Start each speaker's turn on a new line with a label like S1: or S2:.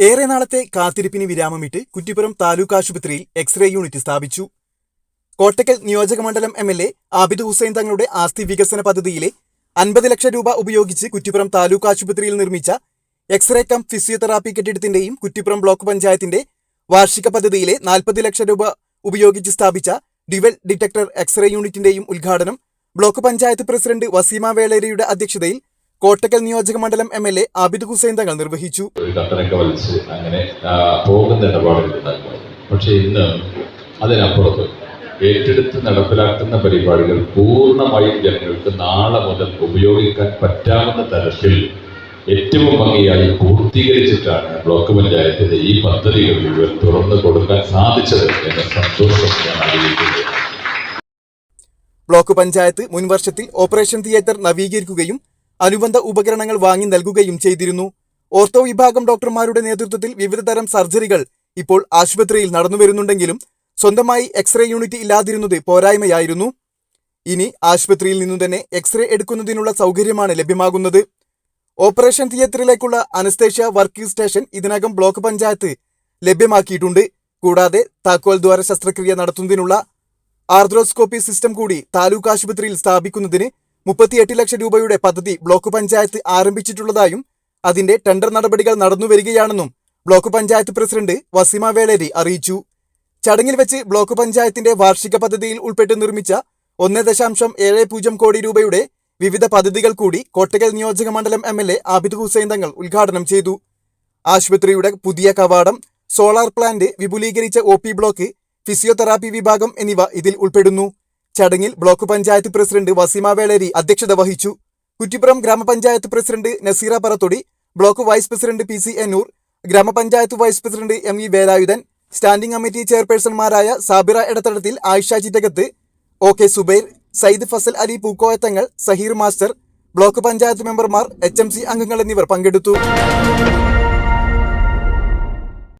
S1: ഏറെ നാളത്തെ കാത്തിരിപ്പിന് വിരാമമിട്ട് കുറ്റിപ്പുറം താലൂക്ക് ആശുപത്രിയിൽ എക്സ്റേ യൂണിറ്റ് സ്ഥാപിച്ചു. കോട്ടക്കൽ നിയോജകമണ്ഡലം M L A Abid Hussain തങ്ങളുടെ ആസ്തി വികസന പദ്ധതിയിലെ അൻപത് ലക്ഷം രൂപ ഉപയോഗിച്ച് കുറ്റിപ്പുറം താലൂക്ക് ആശുപത്രിയിൽ നിർമ്മിച്ച എക്സ്റേ കം ഫിസിയോതെറാപ്പി കെട്ടിടത്തിന്റെയും കുറ്റിപ്പുറം ബ്ലോക്ക് പഞ്ചായത്തിന്റെ വാർഷിക പദ്ധതിയിലെ നാൽപ്പത് ലക്ഷം രൂപ ഉപയോഗിച്ച് സ്ഥാപിച്ച ഡിവൽ ഡിറ്റക്ടർ എക്സ്റേ യൂണിറ്റിന്റെയും ഉദ്ഘാടനം ബ്ലോക്ക് പഞ്ചായത്ത് പ്രസിഡന്റ് വസീമ വേളേരിയുടെ അധ്യക്ഷതയിൽ കോട്ടക്കൽ നിയോജക മണ്ഡലം M L A Abid Hussain Thangal നിർവഹിച്ചു.
S2: വലിച്ച് അങ്ങനെ പോകുന്ന ഇടപാടുകൾ പക്ഷേ ഇന്ന് അതിനപ്പുറത്ത് ഏറ്റെടുത്ത് നടപ്പിലാക്കുന്ന പരിപാടികൾ പൂർണമായും ജനങ്ങൾക്ക് നാളെ മുതൽ ഉപയോഗിക്കാൻ പറ്റാവുന്ന തരത്തിൽ ഏറ്റവും ഭംഗിയായി പൂർത്തീകരിച്ചിട്ടാണ് ബ്ലോക്ക് പഞ്ചായത്തിന്റെ ഈ പദ്ധതികൾ മുഴുവൻ തുറന്നു കൊടുക്കാൻ സാധിച്ചത് എന്ന സന്തോഷം ഞാൻ അറിയിക്കുന്നത്
S1: ബ്ലോക്ക് പഞ്ചായത്ത് മുൻവർഷത്തിൽ ഓപ്പറേഷൻ തിയേറ്റർ നവീകരിക്കുകയും അനുബന്ധ ഉപകരണങ്ങൾ വാങ്ങി നൽകുകയും ചെയ്തിരുന്നു. ഓർത്തോ വിഭാഗം ഡോക്ടർമാരുടെ നേതൃത്വത്തിൽ വിവിധതരം സർജറികൾ ഇപ്പോൾ ആശുപത്രിയിൽ നടന്നുവരുന്നുണ്ടെങ്കിലും സ്വന്തമായി എക്സ്റേ യൂണിറ്റ് ഇല്ലാതിരുന്നത് പോരായ്മയായിരുന്നു. ഇനി ആശുപത്രിയിൽ നിന്നു തന്നെ എക്സ്റേ എടുക്കുന്നതിനുള്ള സൗകര്യമാണ് ലഭ്യമാകുന്നത്. ഓപ്പറേഷൻ തിയേറ്ററിലേക്കുള്ള അനസ്തേഷ്യ വർക്കിംഗ് സ്റ്റേഷൻ ഇതിനകം ബ്ലോക്ക് പഞ്ചായത്ത് ലഭ്യമാക്കിയിട്ടുണ്ട്. കൂടാതെ താക്കോൽ ദ്വാര ശസ്ത്രക്രിയ നടത്തുന്നതിനുള്ള ആർദ്രോസ്കോപ്പി സിസ്റ്റം കൂടി താലൂക്ക് ആശുപത്രിയിൽ സ്ഥാപിക്കുന്നതിന് മുപ്പത്തിയെട്ട് ലക്ഷം രൂപയുടെ പദ്ധതി ബ്ലോക്ക് പഞ്ചായത്ത് ആരംഭിച്ചിട്ടുള്ളതായും അതിന്റെ ടെൻഡർ നടപടികൾ നടന്നുവരികയാണെന്നും ബ്ലോക്ക് പഞ്ചായത്ത് പ്രസിഡന്റ് വസീമ വേളേരി അറിയിച്ചു. ചടങ്ങിൽ വെച്ച് ബ്ലോക്ക് പഞ്ചായത്തിന്റെ വാർഷിക പദ്ധതിയിൽ ഉൾപ്പെട്ട് നിർമ്മിച്ച ഒന്ന് ദശാംശം ഏഴ് പൂജ്യം കോടി രൂപയുടെ വിവിധ പദ്ധതികൾ കൂടി കോട്ടകൽ നിയോജക മണ്ഡലം M L A Abid Hussain Thangal ഉദ്ഘാടനം ചെയ്തു. ആശുപത്രിയുടെ പുതിയ കവാടം സോളാർ പ്ലാന്റ് വിപുലീകരിച്ച ഒ ബ്ലോക്ക് ഫിസിയോതെറാപ്പി വിഭാഗം എന്നിവ ഇതിൽ ഉൾപ്പെടുന്നു. ചടങ്ങിൽ ബ്ലോക്ക് പഞ്ചായത്ത് പ്രസിഡന്റ് വസീമ വേളേരി അധ്യക്ഷത വഹിച്ചു. കുറ്റിപ്പുറം ഗ്രാമപഞ്ചായത്ത് president Nazeera Parathodi block vice president P C Ennur ഗ്രാമപഞ്ചായത്ത് vice president M E Velayudhan standing committee ചെയർപേഴ്സൺമാരായ Sabira Edathadathil Ayisha Chittakath O K Zubair Sayyid Fazal Ali Pookoyathangal Zaheer master block panchayat മെമ്പർമാർ H M C അംഗങ്ങൾ എന്നിവർ പങ്കെടുത്തു.